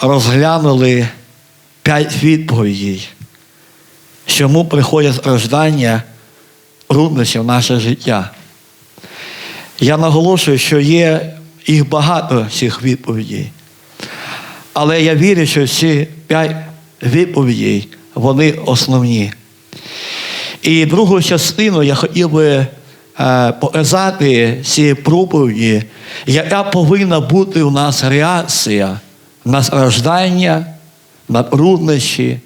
розглянули п'ять відповідей, чому приходять страждання труднощі в наше життя. Я наголошую, що є їх багато цих відповідей. Але я вірю, що ці п'ять відповідей, вони основні. І другу частину я хотів би е, показати цієї проповіді, яка повинна бути у нас реакція на страждання, на труднощі,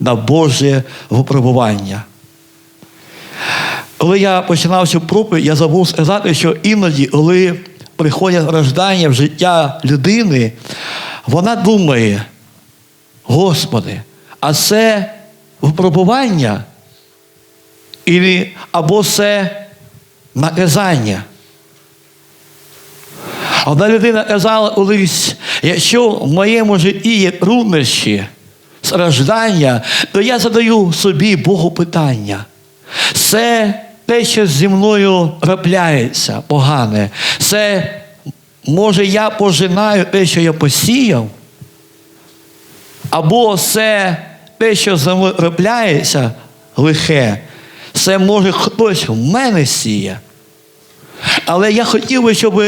на Боже випробування. Коли я починав цю проповідь, я забув сказати, що іноді, коли приходять страждання в життя людини, вона думає, Господи, а це випробування або це наказання. Одна людина казала колись, якщо в моєму житті є труднощі, страждання, то я задаю собі Богу питання. Це те, що зі мною трапляється погане. Це, може, я пожинаю те, що я посіяв, або це те, що зі мною трапляється, лихе, це може хтось в мене сіє. Але я хотів би, щоб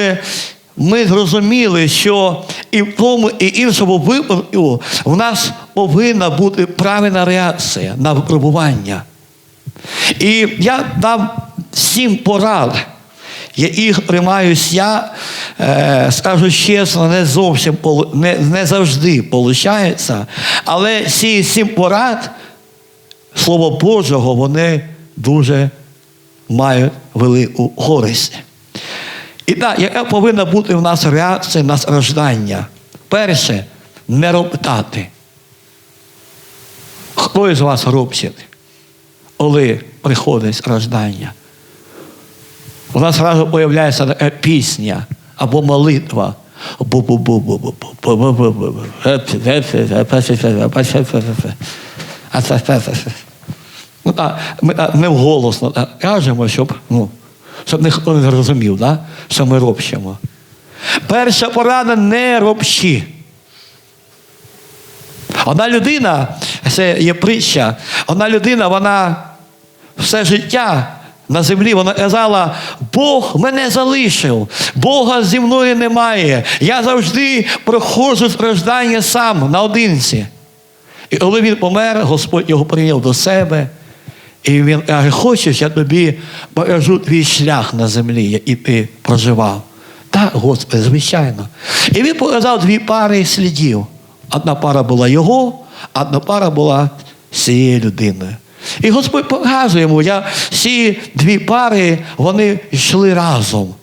ми зрозуміли, що і в тому, і іншому випадку в нас повинна бути правильна реакція на випробування. І я дам сім порад, яких тримаюсь я, е, скажу чесно, не зовсім не, не завжди виходить. Але ці сім порад, Слово Божого, вони дуже мають велику користь. І так, яка повинна бути в нас реакція на страждання? Перше, не роптати. Хто із вас робчить, коли приходить страждання? У нас одразу з'являється така пісня або молитва. Ми так невголосно кажемо, щоб, ну, щоб ніхто не зрозумів, да? що ми робчимо. Перша порада не робчі. Одна людина, це є притча, одна людина, вона все життя на землі, вона казала, Бог мене залишив, Бога зі мною немає. Я завжди проходжу страждання сам наодинці. І коли він помер, Господь його прийняв до себе. І він каже, хочеш, я тобі покажу твій шлях на землі, який ти проживав. Так, Господи, звичайно. І він показав дві пари слідів. Одна пара була його, одна пара була з цією людиною. І Господь показує йому, я, ці дві пари, вони йшли разом.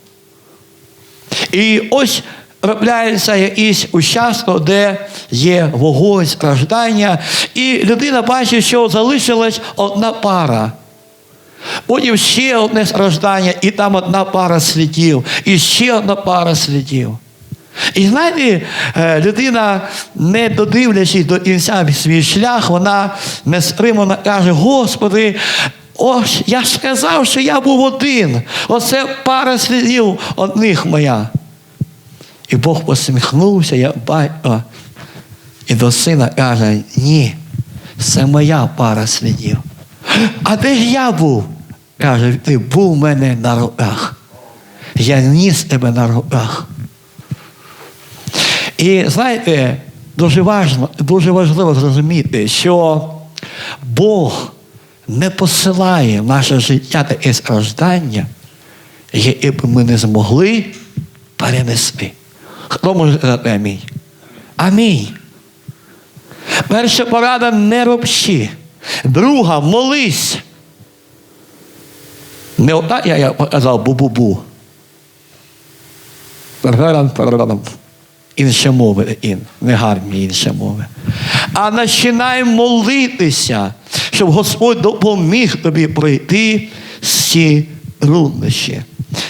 І ось трапляється якийсь участок, де є вогонь, страждання, і людина бачить, що залишилась одна пара. Потім ще одне страждання, і там одна пара слідів, і ще одна пара слідів. І знаєте, е, людина, не додивлячись до кінця свій шлях, вона нестримано каже: Господи, ось я ж сказав, що я був один. Оце пара слідів одних моя. І Бог посміхнувся, як батько, і до сина каже: ні, це моя пара слідів. А де ж я був? Каже, ти був у мене на руках. Я ніс тебе на руках. І знаєте, дуже важливо, дуже важливо зрозуміти, що Бог не посилає в наше життя таке страждання, яке б ми не змогли перенести. Хто може сказати амінь? Амінь. Перша порада не робчи. Друга молись. Не отак я, я показав бу-бу-бу. Інші мови, ін, негарні інші мови. А починай молитися, щоб Господь допоміг тобі пройти всі труднощі.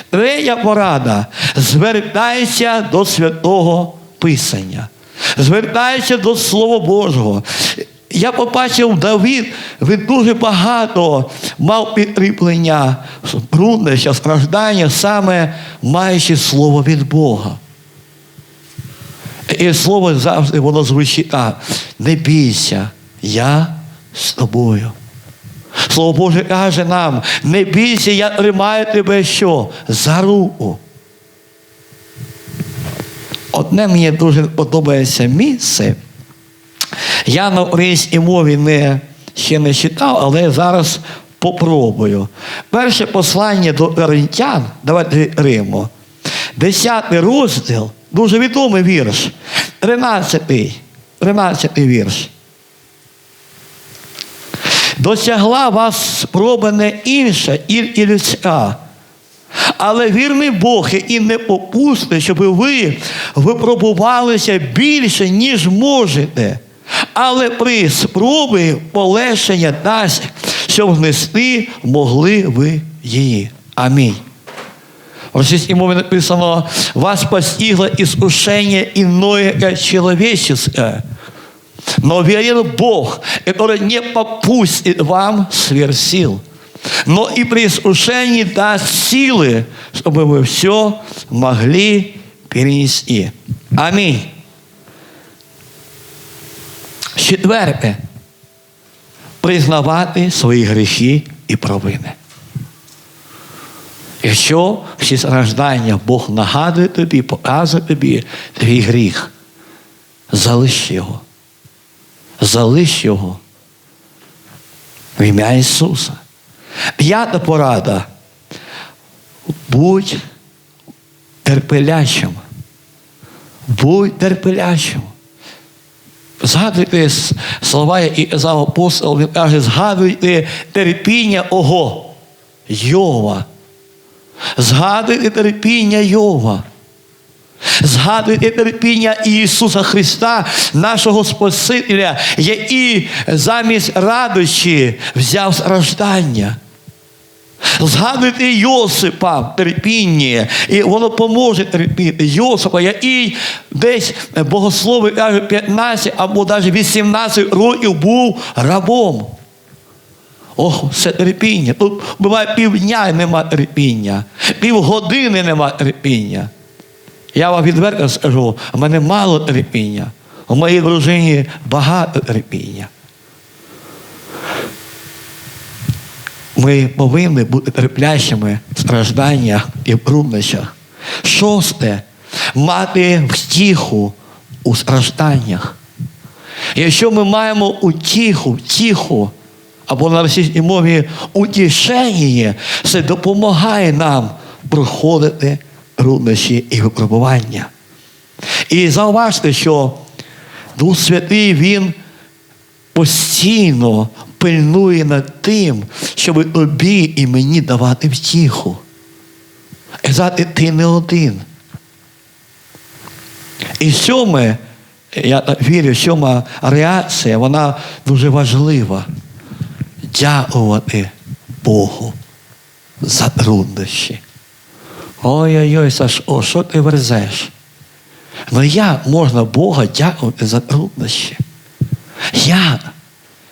Третя порада. Звертайся до святого Писання. Звертайся до Слова Божого. Я побачив, Давид, він дуже багато мав підкріплення, трудноща, страждання, саме маючи слово від Бога. І слово завжди воно звучить так. Не бійся, я з тобою. Слово Боже каже нам, не бійся, я тримаю тебе що? За руку. Одне мені дуже подобається місце. Я на українській мові не, ще не читав, але зараз попробую. Перше послання до Коринтян, давайте Риму. Десятий розділ, дуже відомий вірш. Тринадцятий. Тринадцятий вірш. Досягла вас спроба не інша, і людська. Але вірний Бог і не попустить, щоб ви випробувалися більше, ніж можете. Але при спробі полегшення дасть, щоб внести могли ви її. Амінь. В російській мові написано, вас постигло искушение иное, как человеческое. Но верен Бог, который не попустит вам сверх сил. Но и при искушении даст силы, чтобы вы все могли перенести. Аминь. Четверте. Признавати свої гріхи і провини. Якщо всі страждання Бог нагадує тобі, показує тобі твій гріх, залиш його. Залиш його. В ім'я Ісуса. П'ята порада. Будь терпелячим. Будь терпелячим. Згадуйте слова, які казав апостол, він каже, згадуйте терпіння Ого, Йова. Згадуйте терпіння Йова. Згадуйте терпіння Ісуса Христа, нашого Спасителя, який замість радощі взяв страждання. Згадуйте Йосипа терпіння, і воно поможе терпіти. Йосипа, який десь богослови кажуть 15 або навіть 18 років був рабом. Ох, це терпіння. Тут буває півдня нема терпіння, півгодини нема терпіння. Я вам відверто скажу, у мене мало терпіння, у моїй дружині багато терпіння. Ми повинні бути терплячими в стражданнях і в труднощах. Шосте мати втіху у стражданнях. Якщо ми маємо утіху, втіху, або на російській мові утішення, це допомагає нам проходити труднощі і випробування. І зауважте, що Дух Святий Він постійно пильнує над тим, щоб тобі і мені давати втіху. Казати, ти не один. І сьоме, я вірю, сьома реакція, вона дуже важлива. Дякувати Богу за труднощі. Ой-ой-ой, Сашо, що ти верзеш? Ну як можна Бога дякувати за труднощі? Як?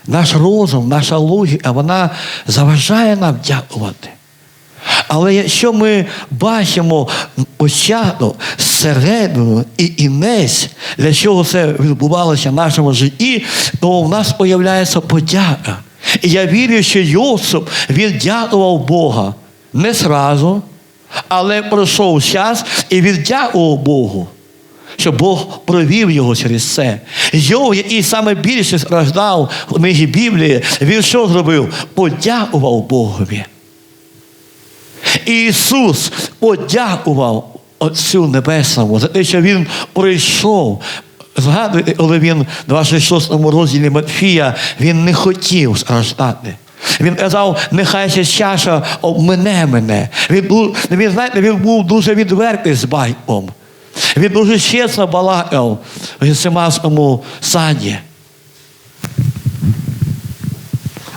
Наш розум, наша логіка, вона заважає нам дякувати. Але якщо ми бачимо початок, середину і інець, для чого це відбувалося в нашому житті, то в нас з'являється подяка. І я вірю, що Йосип, він дякував Бога не зразу, але пройшов час і віддякував Богу що Бог провів його через це. Йов, який саме більше страждав в книгі Біблії, він що зробив? Подякував Богові. Ісус подякував Отцю Небесному за те, що Він прийшов. Згадуйте, коли він в 26 розділі Матфія, він не хотів страждати. Він казав, нехай ця чаша обмине мене. Він він, знаєте, він був дуже відвертий з батьком. Він дуже чесно балакав в Гесиманському саді.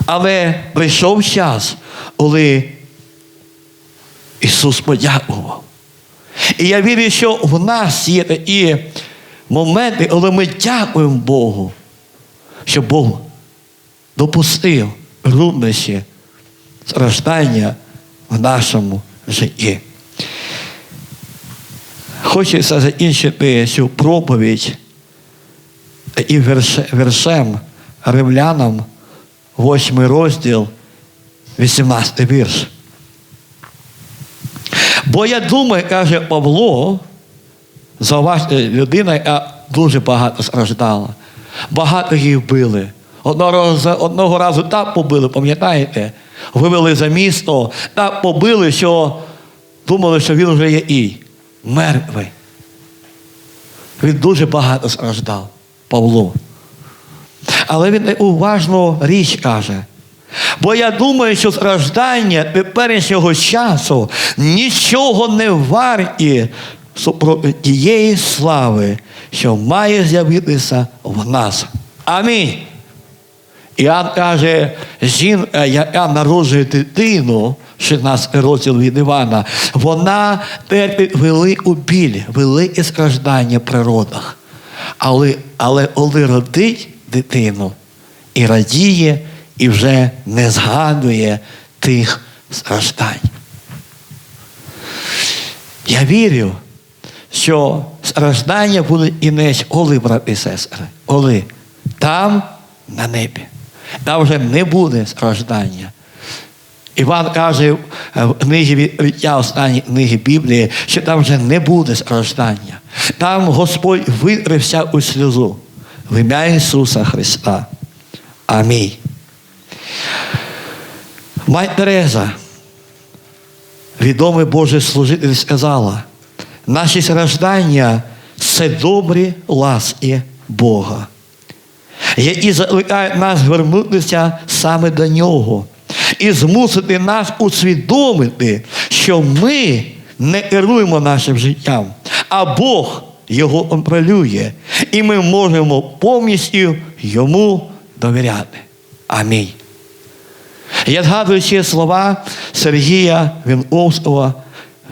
Але прийшов час, коли Ісус подякував. І я вірю, що в нас є такі моменти, коли ми дякуємо Богу, що Бог допустив труднощі, страждання в нашому житті. Хочеться закінчити цю проповідь і верше- вершем римлянам, 8 розділ, 18 вірш. Бо я думаю, каже Павло, зауважте, людина, яка дуже багато страждала. Багато її вбили. Одного разу, так побили, пам'ятаєте? Вивели за місто, так побили, що думали, що він вже є і мертвий. Він дуже багато страждав, Павло. Але він уважну річ каже. Бо я думаю, що страждання теперішнього часу нічого не варті тієї слави, що має з'явитися в нас. Амінь. Іоанн каже, жінка, яка народжує дитину, 16 розділ від Івана, вона терпить велику біль, велике страждання при родах. Але, але коли родить дитину і радіє, і вже не згадує тих страждань. Я вірю, що страждання будуть і не коли, брати і сестри, коли там на небі. Там вже не буде страждання. Іван каже в книгі відкриття останній книги Біблії, що там вже не буде страждання. Там Господь витре всяку сльозу в ім'я Ісуса Христа. Амінь. Мать Тереза, відомий Божий служитель, сказала, наші страждання це добрі ласки Бога, які закликають нас звернутися саме до Нього і змусити нас усвідомити, що ми не керуємо нашим життям, а Бог його контролює, і ми можемо повністю йому довіряти. Амінь. Я згадую ще слова Сергія Вінковського,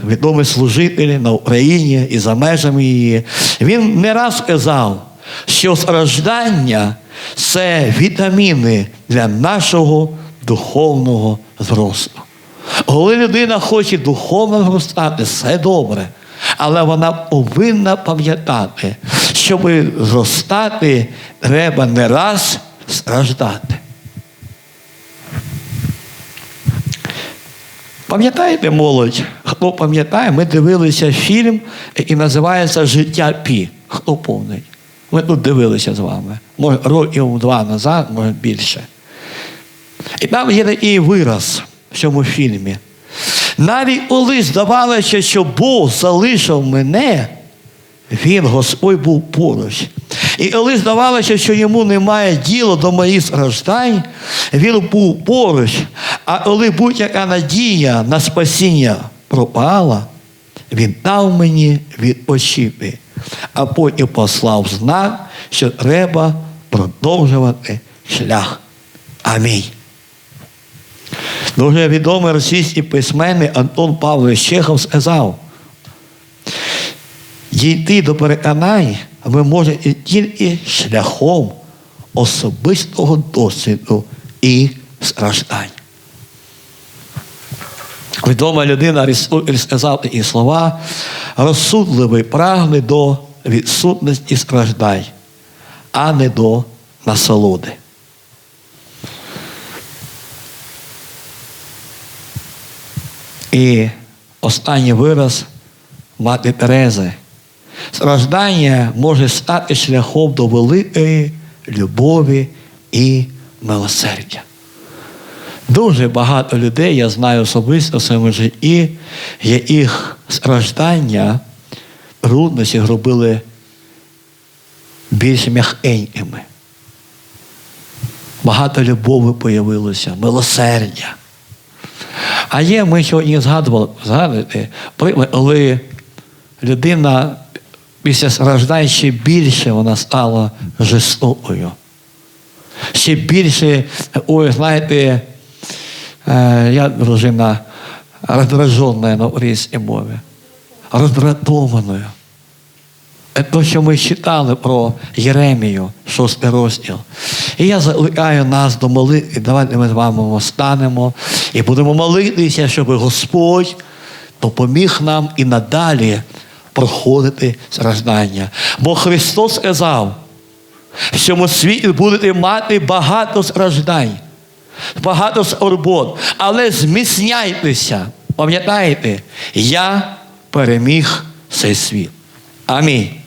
відомий служитель на Україні і за межами її. Він не раз сказав, що страждання це вітаміни для нашого духовного зросту. Коли людина хоче духовно зростати, все добре. Але вона повинна пам'ятати, щоб зростати, треба не раз страждати. Пам'ятаєте, молодь? Хто пам'ятає, ми дивилися фільм, який називається Життя Пі. Хто повний? Ми тут дивилися з вами. Може, років два назад, може більше. І там є такий вираз в цьому фільмі. Навіть коли здавалося, що Бог залишив мене, він, Господь, був поруч. І коли здавалося, що йому немає діла до моїх страждань, він був поруч. А коли будь-яка надія на спасіння пропала, він дав мені відпочити, а потім послав знак, що треба продовжувати шлях. Амінь. Дуже відомий російський письменник Антон Павлович Чехов сказав, дійти до переконань ви можете тільки шляхом особистого досвіду і страждань. Відома людина сказав такі слова, розсудливий прагне до відсутності страждань, а не до насолоди. І останній вираз мати Терези. Страждання може стати шляхом до великої любові і милосердя. Дуже багато людей, я знаю особисто в своєму житті, яких страждання, трудності зробили більш м'якенькими. Багато любові появилося, милосердя. А є, ми сьогодні згадували, згадуєте, коли людина після страждань ще більше вона стала жорстокою. Ще більше, ой, знаєте, я дружина роздражена на українській мові, роздратованою. Те, що ми читали про Єремію, шостий розділ. І я закликаю нас до молитви. Давайте ми з вами станемо і будемо молитися, щоб Господь допоміг нам і надалі проходити страждання. Бо Христос сказав, в цьому світі будете мати багато страждань, багато скорбот, але зміцняйтеся. Пам'ятаєте, я переміг цей світ. Амінь.